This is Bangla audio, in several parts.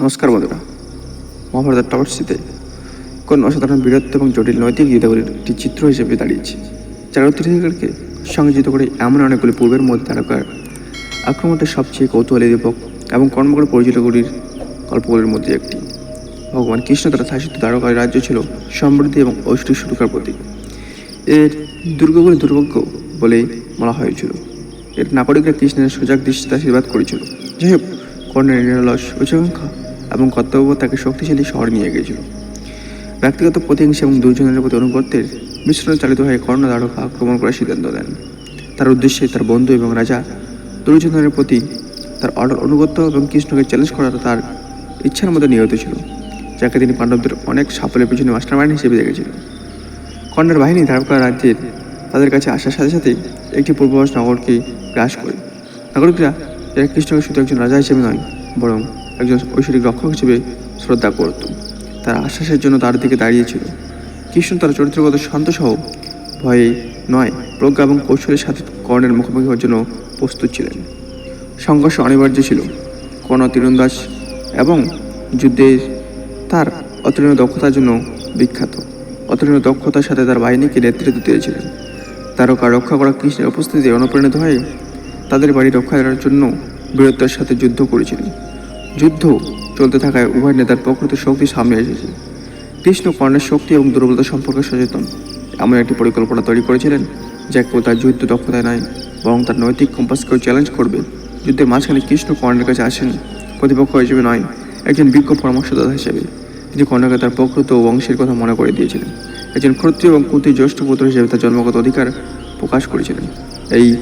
নমস্কার বন্ধুরা মহাভারতের টপসিতে কোন অসাধারণ, বীরত্ব এবং জটিল নৈতিক গীতাগুলির একটি চিত্র হিসেবে দাঁড়িয়েছে, যারা অতিথিদেরকে সংযোজিত করে এমন অনেকগুলি পূর্বের মধ্যে তারকার আক্রমণটা সবচেয়ে কৌতূহলী দীপক এবং কর্মকর পরিচিতগুলির গল্পগুলির মধ্যে একটি। ভগবান কৃষ্ণ তারা শাসিত দ্বারকার রাজ্য ছিল সমৃদ্ধি এবং ঐশ্বরিক সুরক্ষার প্রতীক। এর দুর্গগুলি দুর্ভাগ্য বলে বলা হয়েছিল। এর নাগরিকরা কৃষ্ণের সজাগ দৃষ্টিতে আশীর্বাদ করেছিল। যাই হোক, কর্ণের নিরলস উচ্চাকাঙ্ক্ষা এবং কর্তব্য তাকে শক্তিশালী শহর নিয়ে গিয়েছিল। ব্যক্তিগত প্রতিহিংসা এবং দুর্জনের প্রতি অনুগত্যের মিশ্রণে চালিত হয়ে কর্ণ দ্বারকা আক্রমণ করার সিদ্ধান্ত দেন। তার উদ্দেশ্যে তার বন্ধু এবং রাজা দুর্যোধনের প্রতি তার অর্ডার অনুগত্য এবং কৃষ্ণকে চ্যালেঞ্জ করাটা তার ইচ্ছার মধ্যে নিহত ছিল, যাকে তিনি পাণ্ডবদের অনেক সাফল্যের পিছনে মাস্টারমাইন্ড হিসেবে দেখেছিলেন। কর্ণের বাহিনী দ্বারকা রাজ্যের তাদের কাছে আসার সাথে সাথে একটি পূর্ববাস নগরকে গ্রাস করে। নাগরিকরা যারা কৃষ্ণকে শুধু একজন রাজা হিসেবে নয়, বরং একজন ঐশ্বরিক রক্ষক হিসেবে শ্রদ্ধা করত। তার আশ্বাসের জন্য তার দিকে দাঁড়িয়েছিল। কৃষ্ণ তার চরিত্রগত শান্তসহ ভয়ে নয়, প্রজ্ঞা এবং কৌশলের সাথে কর্ণের মুখোমুখি হওয়ার জন্য প্রস্তুত ছিলেন। সংঘর্ষ অনিবার্য ছিল। কর্ণ তীরন্দাস এবং যুদ্ধে তার অতুলনীয় দক্ষতার জন্য বিখ্যাত। অতুলনীয় দক্ষতার সাথে তার বাহিনীকে নেতৃত্ব দিয়েছিলেন। তারকা রক্ষা করা কৃষ্ণের উপস্থিতি অনুপ্রাণিত হয়ে তাদের বাড়ি রক্ষা করার জন্য বীরত্বের সাথে যুদ্ধ করেছিলেন। যুদ্ধ চলতে থাকায় উভয় নেতার প্রকৃত শক্তি সামনে এসেছে। কৃষ্ণ কর্ণের শক্তি এবং দুর্বলতা সম্পর্কে সচেতন। এমন একটি পরিকল্পনা তৈরি করেছিলেন যা কেউ তার যুদ্ধ দক্ষতায় নয়, বরং তার নৈতিক কম্পাসকেও চ্যালেঞ্জ করবে। যুদ্ধের মাঝখানে কৃষ্ণ কর্ণের কাছে আসেন, প্রতিপক্ষ হিসেবে নয়, একজন বিজ্ঞ পরামর্শদাতা হিসেবে। তিনি কর্ণকে তার প্রকৃত বংশের কথা মনে করে দিয়েছিলেন। একজন ক্ষত্রিয় এবং কুন্তির জ্যেষ্ঠ পুত্র হিসেবে তার জন্মগত অধিকার প্রকাশ করেছিলেন। এই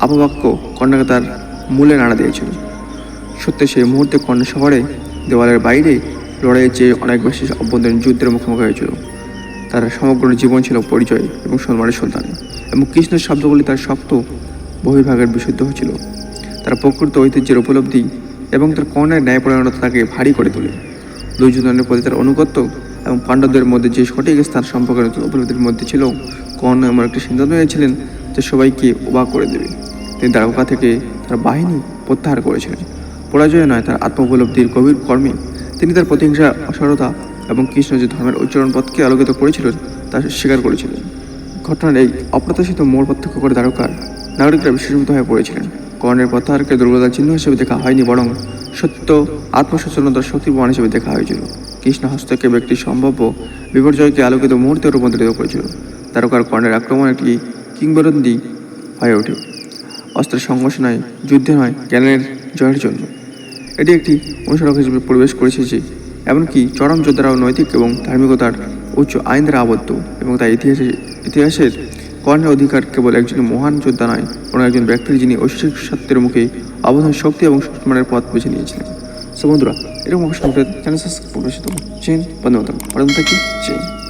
অপবাক্য কর্ণকে তার মূলে নাড়া দিয়েছিল। সত্যি সেই মুহূর্তে কর্ণ শহরে দেওয়ালের বাইরে লড়াইয়ের চেয়ে অনেক বেশি অভ্যন্তরীণ যুদ্ধের মুখোমুখি হয়েছিল। তার সমগ্র জীবন ছিল পরিচয় এবং সম্মানের সন্তান এবং কৃষ্ণের শব্দগুলি তার শক্ত বহির্ভাগের বিশুদ্ধ হয়েছিল। তার প্রকৃত ঐতিহ্যের উপলব্ধি এবং তার কর্ণের ন্যায়পরায়ণতা তাকে ভারী করে তোলে। দুর্যোধনের প্রতি তার অনুগত্য এবং পাণ্ডবদের মধ্যে যে সঠিক স্থান সম্পর্কের উপলব্ধির মধ্যে ছিল, কর্ণ এমন একটি সিদ্ধান্ত নিয়েছিলেন যে সবাইকে অবাক করে দেবে। তিনি দ্বারকা থেকে তার বাহিনী প্রত্যাহার করেছিলেন। পরাজয় নয়, তার আত্মোপলব্ধির গভীর কর্মে তিনি তার প্রতিহিংসা, অসারতা এবং কৃষ্ণ যে ধর্মের উচ্চারণ পথকে আলোকিত করেছিলেন, তা স্বীকার করেছিলেন। ঘটনার এই অপ্রত্যাশিত মোড় প্রত্যক্ষ করে দ্বারকার নাগরিকরা বিস্মিত হয়ে পড়েছিলেন। কর্ণের প্রত্যাহারকে দুর্বলতার চিহ্ন হিসেবে দেখা হয়নি, বরং সত্য আত্মসচেতনতার শক্তি হিসেবে দেখা হয়েছিল। কৃষ্ণ হস্তক্ষেপ একটি সম্ভাব্য বিপর্যয়কে আলোকিত মুহূর্তে রূপান্তরিত করেছিল। দ্বারকার কর্ণের আক্রমণ একটি কিংবদন্তি হয়ে ওঠে। অস্ত্রের সংঘর্ষ নয়, যুদ্ধে নয়, জ্ঞানের জয়ের জন্য। এটি একটি অনুসরক হিসেবে পরিবেশ করেছে যে, এমনকি চরম যোদ্ধারাও নৈতিক এবং ধার্মিকতার উচ্চ আইন দ্বারা আবদ্ধ এবং তাই ইতিহাসে, ইতিহাসের কর্ণের অধিকার কেবল একজন মহান যোদ্ধা নয়, বরং একজন ব্যক্তির যিনি ঐশ্বরিক সত্যের মুখে অবধান শক্তি এবং সম্মানের পথ বেছে নিয়েছিলেন। সো বন্ধুরা, এরকম অবশ্যই চ্যানেল সাবস্ক্রাইব প্রদর্শিত চেন বন্ধু মাতাম পরবর্তী কি চেন